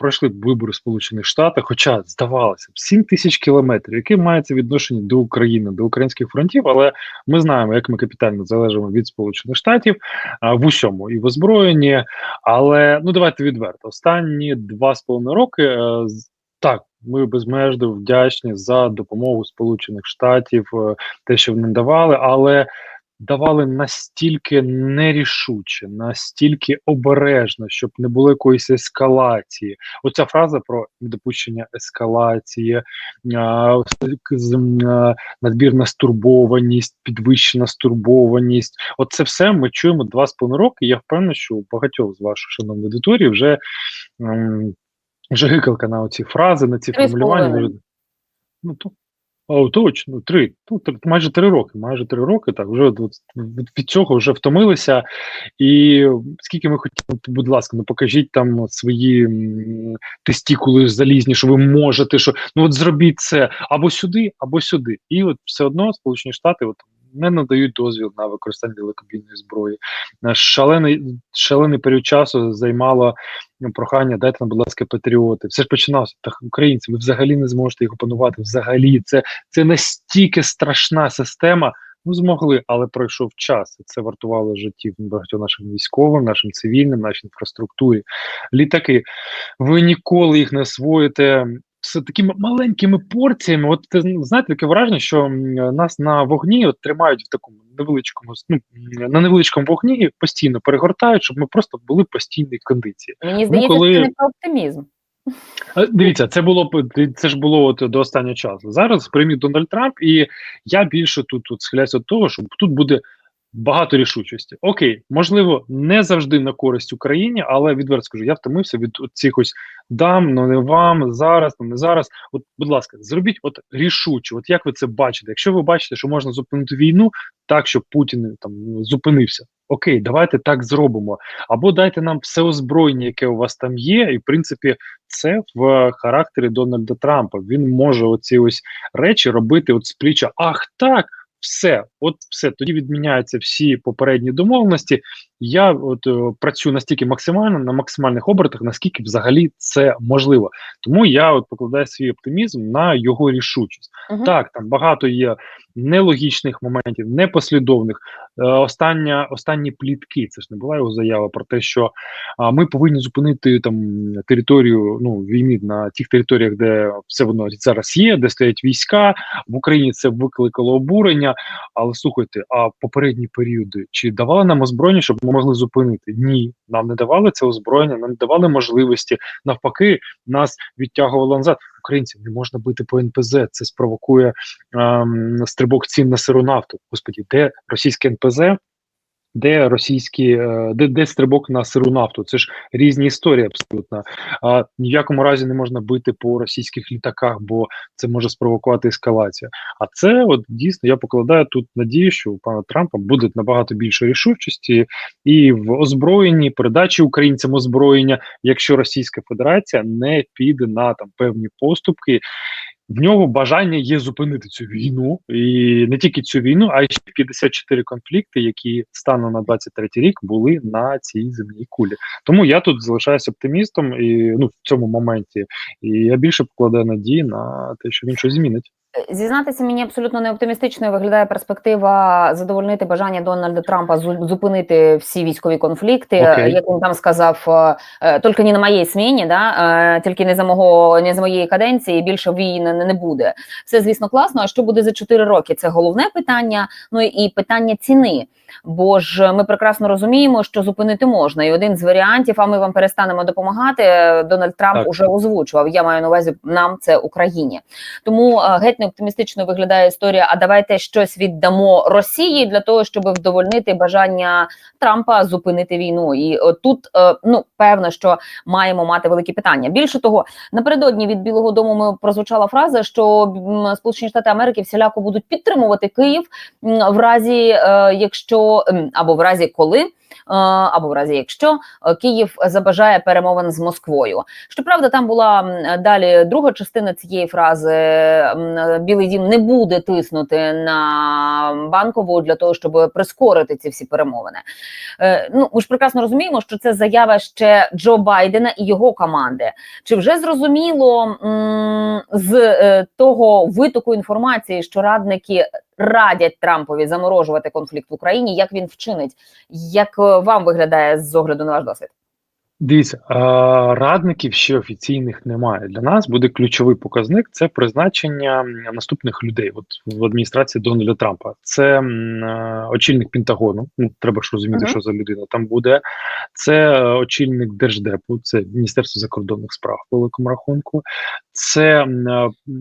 Пройшли вибори в Сполучених Штатах, хоча здавалося б 7 тисяч кілометрів, яке має це відношення до України, до українських фронтів. Але ми знаємо, як ми капітально залежимо від Сполучених Штатів а, в усьому і в озброєнні. Але ну давайте відверто. Останні два з половиною роки е, з- так. Ми безмежно вдячні за допомогу Сполучених Штатів, е, те, що вони давали, але давали настільки нерішуче, настільки обережно, щоб не було якоїсь ескалації. Оця фраза про недопущення ескалації, надмірна стурбованість, підвищена стурбованість. Оце все ми чуємо два з половиною роки. Я впевнений, що у багатьох з вашої шановної аудиторії вже. вже гикалка на оці фрази, на ці формулювання. Ну, то, о, точно, три. Ну, майже три роки. Майже три роки. Так, вже від цього вже втомилися. І скільки ми хотіли, будь ласка, ну покажіть там свої тестікули залізні, що ви можете, що ну от зробіть це або сюди, або сюди. І от все одно Сполучені Штати от не надають дозвіл на використання далекобійної зброї. Е, Шалений, шалений період часу займало ну, прохання, дайте нам, будь ласка, патріоти. Все ж починалося. Так, українці, ви взагалі не зможете їх опанувати. Взагалі, це, це настільки страшна система. Ну, змогли, але пройшов час. і Це вартувало життів багатьом нашим військовим, нашим цивільним, нашій інфраструктурі. Літаки, ви ніколи їх не освоїте. Все такими маленькими порціями. От ти знаєте, таке враження, що нас на вогні от тримають в такому невеличкому ну, на невеличкому вогні постійно перегортають, щоб ми просто були в постійній кондиції. Мені здається, коли- це не про оптимізм. Дивіться, це було це ж було от до останнього часу. Зараз приймів Дональд Трамп, і я більше тут, тут схиляюся до того, що тут буде багато рішучості. Окей, можливо, не завжди на користь Україні, але відверто скажу, я втомився від цих ось дам, ну не вам зараз, ну не зараз. От, будь ласка, зробіть от рішуче. От як ви це бачите? Якщо ви бачите, що можна зупинити війну так, щоб Путін там зупинився. Окей, давайте так зробимо. Або дайте нам все озброєння, яке у вас там є, і в принципі це в характері Дональда Трампа. Він може оці ось речі робити от з пліча. Ах, так, все, от все. Тоді відміняються всі попередні домовленості. Я от е, працюю настільки максимально на максимальних обертах, наскільки взагалі це можливо. Тому я от покладаю свій оптимізм на його рішучість. Мгм. Так, там багато є нелогічних моментів, непослідовних. Е, остання, останні плітки, це ж не була його заява про те, що а, ми повинні зупинити там територію ну, війни на тих територіях, де все воно зараз є, де стоять війська. В Україні це викликало обурення. Але слухайте, а попередні періоди чи давали нам озброєння, щоб ми могли зупинити? Ні, нам не давали це озброєння, нам не давали можливості. Навпаки, нас відтягувало назад. Українці не можна бити по НПЗ. Це спровокує ем, стрибок цін на сиру нафту. Господі, де російське НПЗ? Де російські, е, де, де стрибок на сиру нафту? Це ж різні історії абсолютно. А ні в якому разі не можна бити по російських літаках, бо це може спровокувати ескалацію. А це от дійсно я покладаю тут надію, що у пана Трампа буде набагато більше рішучості і в озброєнні, передачі українцям озброєння, якщо Російська Федерація не піде на там певні поступки. В нього бажання є зупинити цю війну, і не тільки цю війну, а й ще 54 конфлікти, які станом на 23 рік були на цій земній кулі. Тому я тут залишаюся оптимістом і ну в цьому моменті, і я більше покладаю надії на те, що він щось змінить. Зізнатися мені абсолютно не оптимістичною виглядає перспектива задовольнити бажання Дональда Трампа зупинити всі військові конфлікти, Окей. як він там сказав, е, е, тільки не на моїй зміні, да е, тільки не за мого не з моєї каденції. Більше війн не, буде. Все звісно класно. А що буде за 4 роки? Це головне питання. Ну і питання ціни. Бо ж ми прекрасно розуміємо, що зупинити можна, і один з варіантів, а ми вам перестанемо допомагати. е, Дональд Трамп Так. уже озвучував. Я маю на увазі нам це Україні. Тому е, геть не оптимістично виглядає історія. А давайте щось віддамо Росії для того, щоб вдовольнити бажання Трампа зупинити війну. І е, тут е, ну певно, що маємо мати великі питання. Більше того, напередодні від Білого Дому ми прозвучала фраза, що Сполучені Штати Америки всіляко будуть підтримувати Київ в разі, е, якщо або в разі коли або в разі якщо е, Київ забажає перемовин з Москвою. Щоправда, там була далі друга частина цієї фрази: Білий Дім не буде тиснути на банкову для того, щоб прискорити ці всі перемовини. Е, Ну ми ж прекрасно розуміємо, що це заява ще Джо Байдена і його команди. Чи вже зрозуміло з е, того витоку інформації, що радники радять Трампові заморожувати конфлікт в Україні, як він вчинить? Як е, вам виглядає з огляду на ваш досвід? Дивіться, радників ще офіційних немає. Для нас буде ключовий показник це призначення наступних людей. От в адміністрації Дональда Трампа. Це е, очільник Пентагону. Ну треба ж розуміти, Мгм. що за людина там буде. Це е, очільник держдепу, це Міністерство закордонних справ по великому рахунку. Це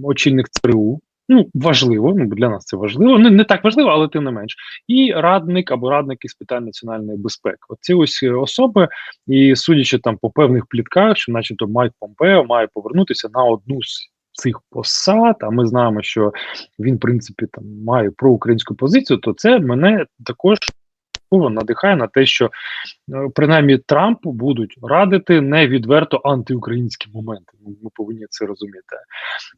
очільник ЦРУ. Ну важливо. Ну для нас це важливо. Не, не так важливо, але тим не менш. І радник або радники з питань національної безпеки. Оці ось е, особи. І судячи там по певних плітках, що, начебто, Майк Помпео має повернутися на одну з цих посад. А ми знаємо, що він, в принципі, там має проукраїнську позицію, то це мене також надихає на те, що е, принаймні Трампу будуть радити не відверто антиукраїнські моменти. Ну, Ми повинні це розуміти.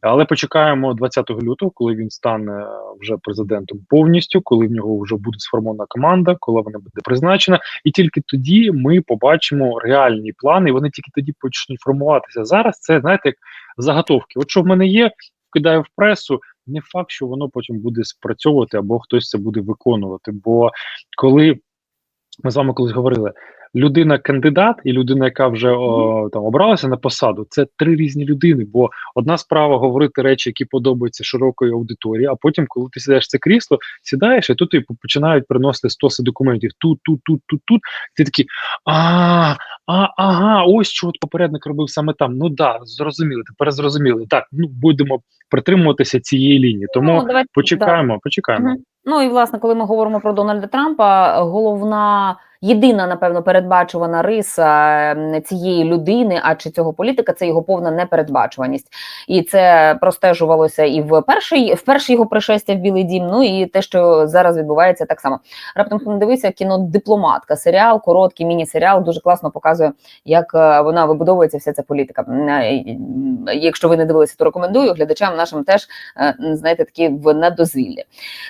Але почекаємо 20 лютого, коли він стане вже президентом повністю, коли в нього вже буде сформована команда, коли вона буде призначена, і тільки тоді ми побачимо реальні плани. і Вони тільки тоді почнуть формуватися. Зараз це знаєте як заготовки. От що в мене є, кидаю в пресу. Не факт, що воно потім буде спрацьовувати або хтось це буде виконувати. Бо коли ми з вами колись говорили, людина кандидат і людина, яка вже о, там обралася на посаду, це три різні людини. Бо одна справа говорити речі, які подобаються широкої аудиторії, а потім, коли ти сідаєш в це крісло, сідаєш, і тут тобі починають приносити стоси документів. Тут, тут, тут, тут, тут. Ти такий, а, а, ага, ось що от попередник робив саме там. Ну да, зрозуміли, тепер зрозуміли. Так, ну будемо притримуватися цієї лінії. Тому Ну, давайте, почекаємо, почекаємо. Мгм. Ну і власне, коли ми говоримо про Дональда Трампа, головна єдина, напевно, передбачувана риса цієї людини, а чи цього політика, це його повна непередбачуваність. І це простежувалося і в перший в перші його пришестя в Білий Дім. Ну і те, що зараз відбувається, так само. Раптом не дивився кіно Дипломатка, серіал, короткий міні-серіал, дуже класно показує, як е, вона вибудовується вся ця політика. Якщо ви не дивилися, то рекомендую глядачам нашим теж е, знаєте такі в недозвіллі.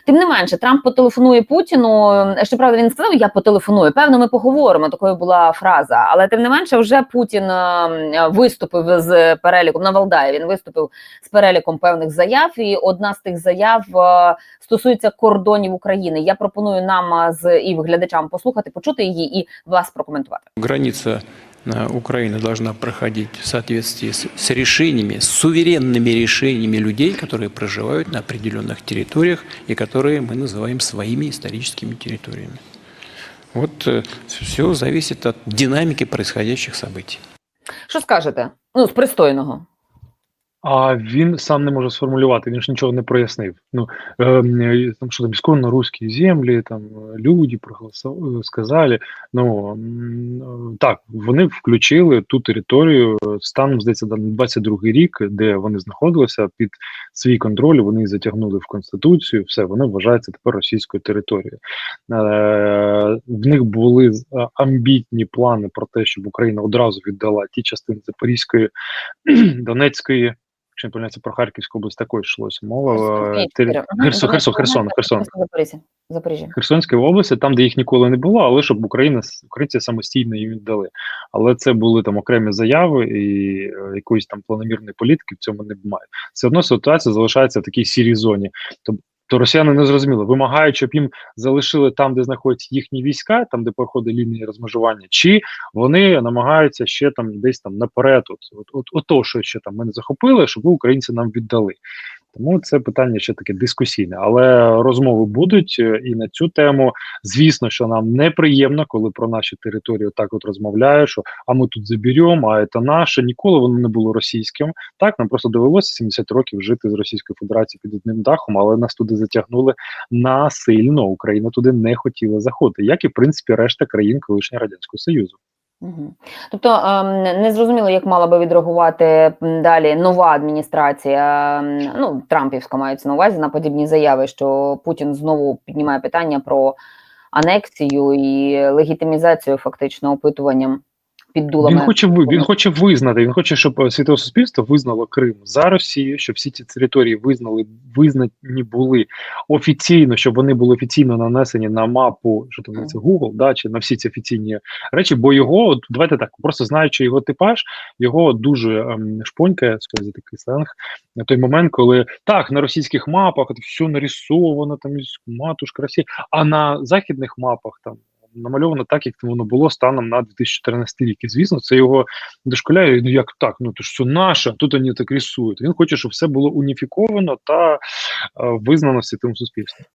Тим не менше, Трамп потелефонує Путіну. е, Щоправда, він сказав: Я потелефоную. Певно, ми поговоримо. Такою була фраза. Але тим не менше, вже Путін е, виступив з переліком на Валдаї. Він виступив з переліком певних заяв. І одна з тих заяв е, стосується кордонів України. Я пропоную нам е, з і глядачам послухати, почути її і вас прокоментувати. Граница э, Украины должна проходить в соответствии с, с решениями, с суверенными решениями людей, которые проживают на определенных территориях и которые мы называем своими историческими территориями. Вот все зависит от динамики происходящих событий. Що скажете? Ну з пристойного. А він сам не може сформулювати, він ж нічого не прояснив. Ну е, там що там ісконно русські землі, там е, люди проголосували, сказали. Ну е, так, вони включили ту територію е, станом, здається, на 22-й рік, де вони знаходилися під свій контроль. Вони затягнули в конституцію. Все, вони вважаються тепер російською територією. Е, в них були амбітні плани про те, щоб Україна одразу віддала ті частини Запорізької, Донецької. Якщо не помиляється, про Харківську область також йшлося мова. е. Херсон, Херсон, Херсон, Херсон. Запоріжжя. Запоріжжя. Херсонської області, там, де їх ніколи не було, але щоб Україна українці самостійно їм віддали. Але це були там окремі заяви і е, якоїсь там планомірної політики в цьому немає. Все одно ситуація залишається в такій сірій зоні. Тобто то росіяни не зрозуміли, вимагають, щоб їм залишили там, де знаходяться їхні війська, там де проходить лінії розмежування, чи вони намагаються ще там десь там наперед, от, от, от, от то, що ще там ми не захопили, щоб ви українці нам віддали. Тому це питання ще таке дискусійне, але розмови будуть е, і на цю тему. Звісно, що нам неприємно, коли про наші території так от розмовляють, що а ми тут заберемо, а це наше. Ніколи воно не було російським. Так нам просто довелося 70 років жити з Російською Федерацією під одним дахом, але нас туди затягнули насильно. Україна туди не хотіла заходити, як і в принципі решта країн колишнього радянського союзу. Тобто ем, не зрозуміло, як мала би відреагувати далі нова адміністрація, ем, ну Трампівська мається на увазі на подібні заяви, що Путін знову піднімає питання про анексію і легітимізацію фактично опитуванням під дулами. Він хоче він хоче визнати. Він хоче, щоб е, світове суспільство визнало Крим за Росію, щоб всі ці території визнали визнані були офіційно, щоб вони були офіційно нанесені на мапу, що там це Google, да, чи на всі ці офіційні речі. Бо його, давайте так, просто знаючи його типаж, його дуже ем, скажімо, за такий сленг на той момент, коли так на російських мапах все нарисовано, там матушка Росія, а на західних мапах там. Намальовано так, як воно було станом на 2014 рік. І звісно, це його дошколяє. Ну як так? Ну то ж це наше, тут вони так рисують. Він хоче, щоб все було уніфіковано та е, визнано всім суспільством.